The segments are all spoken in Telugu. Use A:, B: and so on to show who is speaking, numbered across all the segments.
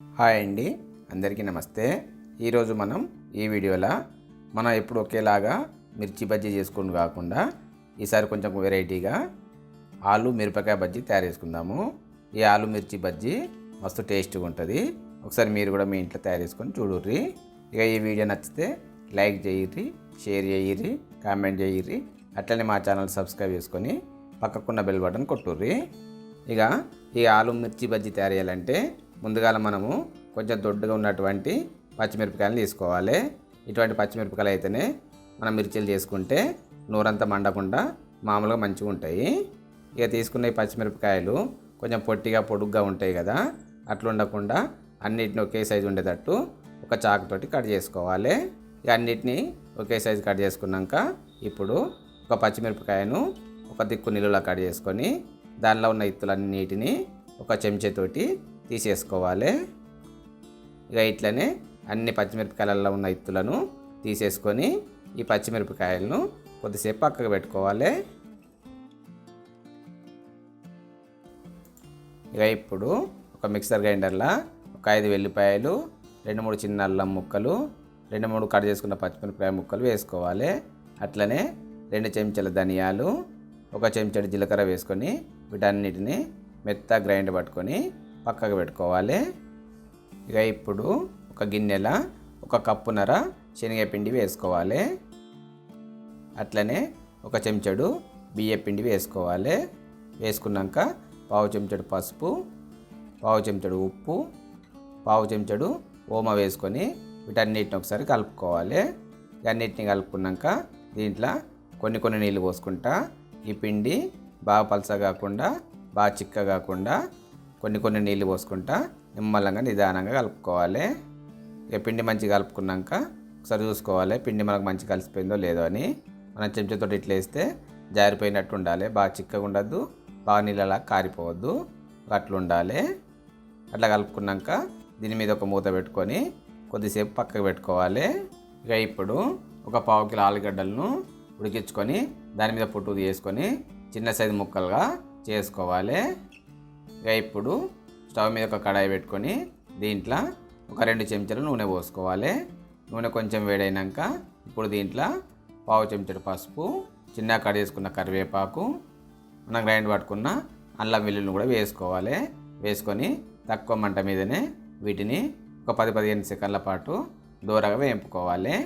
A: హాయ్ అండి. అందరికీ నమస్తే. ఈరోజు మనం ఈ వీడియోలో మనం ఎప్పుడు ఒకేలాగా మిర్చి బజ్జీ చేసుకుని కాకుండా ఈసారి కొంచెం వెరైటీగా ఆలు మిరపకాయ బజ్జీ తయారు చేసుకుందాము. ఈ ఆలు మిర్చి బజ్జీ మస్తు టేస్ట్గా ఉంటుంది. ఒకసారి మీరు కూడా మీ ఇంట్లో తయారు చేసుకొని చూడుర్రి. ఇక ఈ వీడియో నచ్చితే లైక్ చేయర్రి షేర్ చేయర్రి కామెంట్ చేయర్రి అట్లనే మా ఛానల్ సబ్స్క్రైబ్ చేసుకొని పక్కకున్న బెల్ బటన్ కొట్టుర్రి. ఇక ఈ ఆలు మిర్చి బజ్జీ తయారు చేయాలంటే ముందుగా మనము కొంచెం దొడ్డుగా ఉన్నటువంటి పచ్చిమిరపకాయలు తీసుకోవాలి. ఇటువంటి పచ్చిమిరపకాయలు అయితేనే మనం మిర్చీలు చేసుకుంటే నూరంతా మండకుండా మామూలుగా మంచిగా ఉంటాయి. ఇక తీసుకున్న ఈ పచ్చిమిరపకాయలు కొంచెం పొట్టిగా పొడుగ్గా ఉంటాయి కదా అట్లా ఉండకుండా అన్నిటిని ఒకే సైజు ఉండేటట్టు ఒక చాకుతోటి కట్ చేసుకోవాలి. ఇక అన్నిటిని ఒకే సైజు కట్ చేసుకున్నాక ఇప్పుడు ఒక పచ్చిమిరపకాయను ఒక దిక్కు నిలువలా కట్ చేసుకొని దానిలో ఉన్న ఇత్తులన్నిటిని ఒక చెంచాతోటి తీసేసుకోవాలి. ఇక ఇట్లనే అన్ని పచ్చిమిరపకాయలలో ఉన్న ఇత్తులను తీసేసుకొని ఈ పచ్చిమిరపకాయలను కొద్దిసేపు పక్కకు పెట్టుకోవాలి. ఇక ఇప్పుడు ఒక మిక్సర్ గ్రైండర్లో ఒక ఐదు వెల్లిపాయలు రెండు మూడు చిన్న అల్లం ముక్కలు రెండు మూడు కట్ చేసుకున్న పచ్చిమిరపకాయ ముక్కలు వేసుకోవాలి. అట్లనే రెండు చెంచాల ధనియాలు ఒక చెంచాడు జీలకర్ర వేసుకొని వీటన్నిటిని మెత్త గ్రైండ్ పట్టుకొని పక్కకు పెట్టుకోవాలి. ఇక ఇప్పుడు ఒక గిన్నెల ఒక కప్పున్నర శనగపిండి వేసుకోవాలి. అట్లనే ఒక చెంచాడు బియ్యపిండి వేసుకోవాలి. వేసుకున్నాక పావు చెంచాడు పసుపు పావు చెంచాడు ఉప్పు పావు చెంచాడు ఓమ వేసుకొని వీటన్నిటిని ఒకసారి కలుపుకోవాలి. అన్నిటిని కలుపుకున్నాక దీంట్లో కొన్ని కొన్ని నీళ్ళు పోసుకుంటా. ఈ పిండి బాగా పలస కాకుండా బాగా చిక్క కాకుండా కొన్ని కొన్ని నీళ్ళు పోసుకుంటా నిమ్మలంగా నిదానంగా కలుపుకోవాలి. ఇక పిండి మంచిగా కలుపుకున్నాక ఒకసారి చూసుకోవాలి పిండి మనకు మంచిగా కలిసిపోయిందో లేదో అని. మనం చెంచాతో ఇట్లా వేస్తే జారిపోయినట్టు ఉండాలి. బాగా చిక్కగా ఉండద్దు బాగా నీళ్ళలా కారిపోవద్దు అట్లా ఉండాలి. అట్లా కలుపుకున్నాక దీని మీద ఒక మూత పెట్టుకొని కొద్దిసేపు పక్కకు పెట్టుకోవాలి. ఇక ఇప్పుడు ఒక పావు కిలో ఆలుగడ్డలను ఉడికించుకొని దాని మీద పొట్టు తీసుకొని చిన్న సైజు ముక్కలుగా చేసుకోవాలి. ఇక ఇప్పుడు స్టవ్ మీద ఒక కడాయి పెట్టుకొని దీంట్లో ఒక రెండు చెంచాలు నూనె పోసుకోవాలి. నూనె కొంచెం వేడైనాక ఇప్పుడు దీంట్లో పావు చెంచాడు పసుపు చిన్న కట్ చేసుకున్న కరివేపాకు మనం గ్రైండ్ పట్టుకున్న అల్లం వెల్లుల్ని కూడా వేసుకోవాలి. వేసుకొని తక్కువ మంట మీదనే వీటిని ఒక పది పదిహేను సెకండ్ల పాటు దూరగా వేయింపుకోవాలి.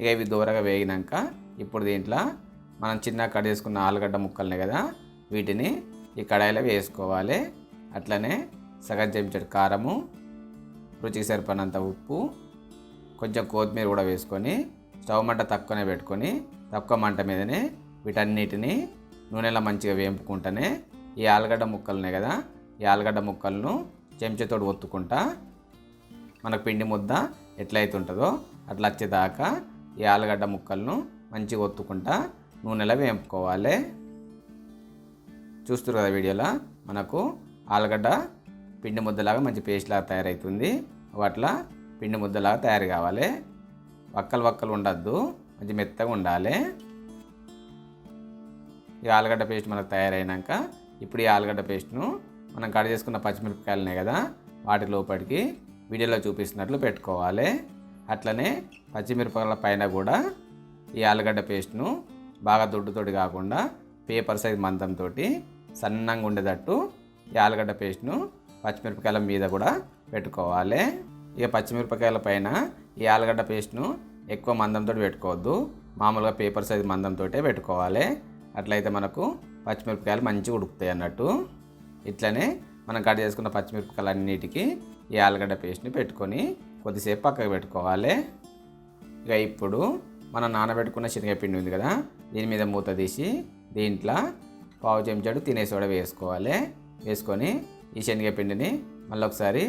A: ఇక ఇవి దూరగా వేగినాక ఇప్పుడు దీంట్లో మనం చిన్న కట్ చేసుకున్న ఆలుగడ్డ ముక్కల్ని కదా వీటిని ఈ కడాయిలో వేసుకోవాలి. అట్లనే సగం చెంచాడు కారము రుచికి సరిపడినంత ఉప్పు కొంచెం కొత్తిమీర కూడా వేసుకొని స్టవ్ మంట తక్కువనే పెట్టుకొని తక్కువ మంట మీదనే వీటన్నిటిని నూనెలో మంచిగా వేంపుకుంటేనే ఈ ఆలుగడ్డ ముక్కలునే కదా ఈ ఆలుగడ్డ ముక్కలను చెంచతోడు ఒత్తుకుంటా మనకు పిండి ముద్ద ఎట్లయితే ఉంటుందో అట్లా వచ్చేదాకా ఈ ఆలుగడ్డ ముక్కలను మంచిగా ఒత్తుకుంటా నూనెలో వేంపుకోవాలి. చూస్తారు కదా వీడియోలో మనకు ఆలుగడ్డ పిండి ముద్దలాగా మంచి పేస్ట్ లాగా తయారవుతుంది అట్లా పిండి ముద్దలాగా తయారు కావాలి. వక్కలు వక్కలు ఉండద్దు మంచి మెత్తగా ఉండాలి. ఈ ఆలుగడ్డ పేస్ట్ మనకు తయారైనాక ఇప్పుడు ఈ ఆలుగడ్డ పేస్ట్ను మనం కట్ చేసుకున్న పచ్చిమిరపకాయలనే కదా వాటి లోపలికి వీడియోలో చూపిస్తున్నట్లు పెట్టుకోవాలి. అట్లనే పచ్చిమిరపకాయల పైన కూడా ఈ ఆలుగడ్డ పేస్ట్ను బాగా దొడ్డుతోటి కాకుండా పేపర్ సైజ్ మందంతో సన్నంగా ఉండేటట్టు ఈ ఆలుగడ్డ పేస్ట్ను పచ్చిమిరపకాయల మీద కూడా పెట్టుకోవాలి. ఇక పచ్చిమిరపకాయల పైన ఈ ఆలుగడ్డ పేస్ట్ను ఎక్కువ మందంతో పెట్టుకోవద్దు. మామూలుగా పేపర్ సైజ్ మందంతో పెట్టుకోవాలి. అట్లయితే మనకు పచ్చిమిరపకాయలు మంచిగా ఉడుకుతాయి అన్నట్టు. ఇట్లనే మనం కట్ చేసుకున్న పచ్చిమిరపకాయలు అన్నిటికీ ఈ ఆలుగడ్డ పేస్ట్ని పెట్టుకొని కొద్దిసేపు పక్కకు పెట్టుకోవాలి. ఇక ఇప్పుడు మనం నానబెట్టుకున్న శనగపిండి ఉంది కదా దీని మీద మూత తీసి దీంట్లో పావు చెంచాడు తినే సోడా వేసుకోవాలి. వేసుకొని ఈ శనగపిండిని మళ్ళీ ఒకసారి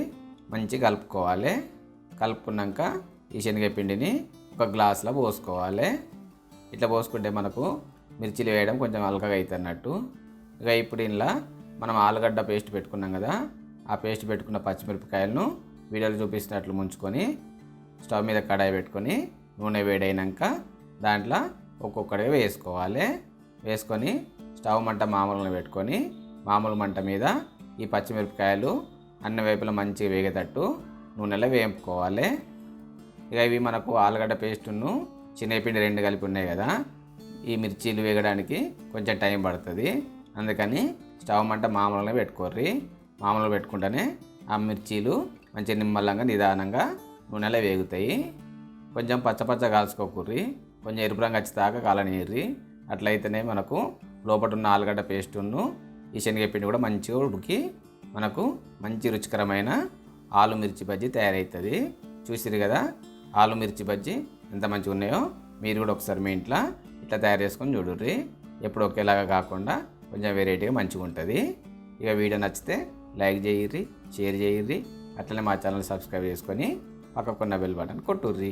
A: మంచిగా కలుపుకోవాలి. కలుపుకున్నాక ఈ శనగపిండిని ఒక గ్లాస్లో పోసుకోవాలి. ఇట్లా పోసుకుంటే మనకు మిర్చిలు వేయడం కొంచెం అలకగా అవుతుంది అన్నట్టు ఇక ఇప్పుడు ఇంట్లో మనం ఆలుగడ్డ పేస్ట్ పెట్టుకున్నాం కదా ఆ పేస్ట్ పెట్టుకున్న పచ్చిమిరపకాయలను వీడియోలో చూపిస్తున్నట్లు ముంచుకొని స్టవ్ మీద కడాయి పెట్టుకొని నూనె వేడైనాక దాంట్లో ఒక్కొక్కడిగా వేసుకోవాలి. వేసుకొని స్టవ్ మంట మామూలుగా పెట్టుకొని మామూలు మంట మీద ఈ పచ్చిమిరపకాయలు అన్ని వైపులా మంచిగా వేగేటట్టు నూనెలో వేయించుకోవాలి ఇక ఇవి మనకు ఆలుగడ్డ పేస్టును చిన్నపిండి రెండు కలిపి ఉన్నాయి కదా ఈ మిర్చీలు వేగడానికి కొంచెం టైం పడుతుంది. అందుకని స్టవ్ మంట మామూలుగా పెట్టుకోర్రి. మామూలుగా పెట్టుకుంటేనే ఆ మిర్చీలు మంచి నిమ్మలంగా నిదానంగా నూనెలో వేగుతాయి. కొంచెం పచ్చ పచ్చ కాల్చుకోకూర్రి. కొంచెం ఎరుపు రంగు వచ్చేదాకా కాలనీయర్రి. అట్లయితేనే మనకు లోపల ఉన్న ఆలుగడ్డ పేస్టును ఈ శనగపిండి కూడా మంచిగా ఉడికి మనకు మంచి రుచికరమైన ఆలు మిర్చి బజ్జీ తయారవుతుంది చూసిరు కదా ఆలు మిర్చి బజ్జీ ఎంత మంచిగా ఉన్నాయో మీరు కూడా ఒకసారి మీ ఇంట్లో ఇట్లా తయారు చేసుకొని చూడుర్రి. ఎప్పుడు ఒకేలాగా కాకుండా కొంచెం వెరైటీగా మంచిగా ఉంటుంది. ఇక వీడియో నచ్చితే లైక్ చేయిర్రి షేర్ చేయిర్రి అట్లనే మా ఛానల్ సబ్స్క్రైబ్ చేసుకొని పక్కకున్న బెల్ బటన్ కొట్టుర్రి.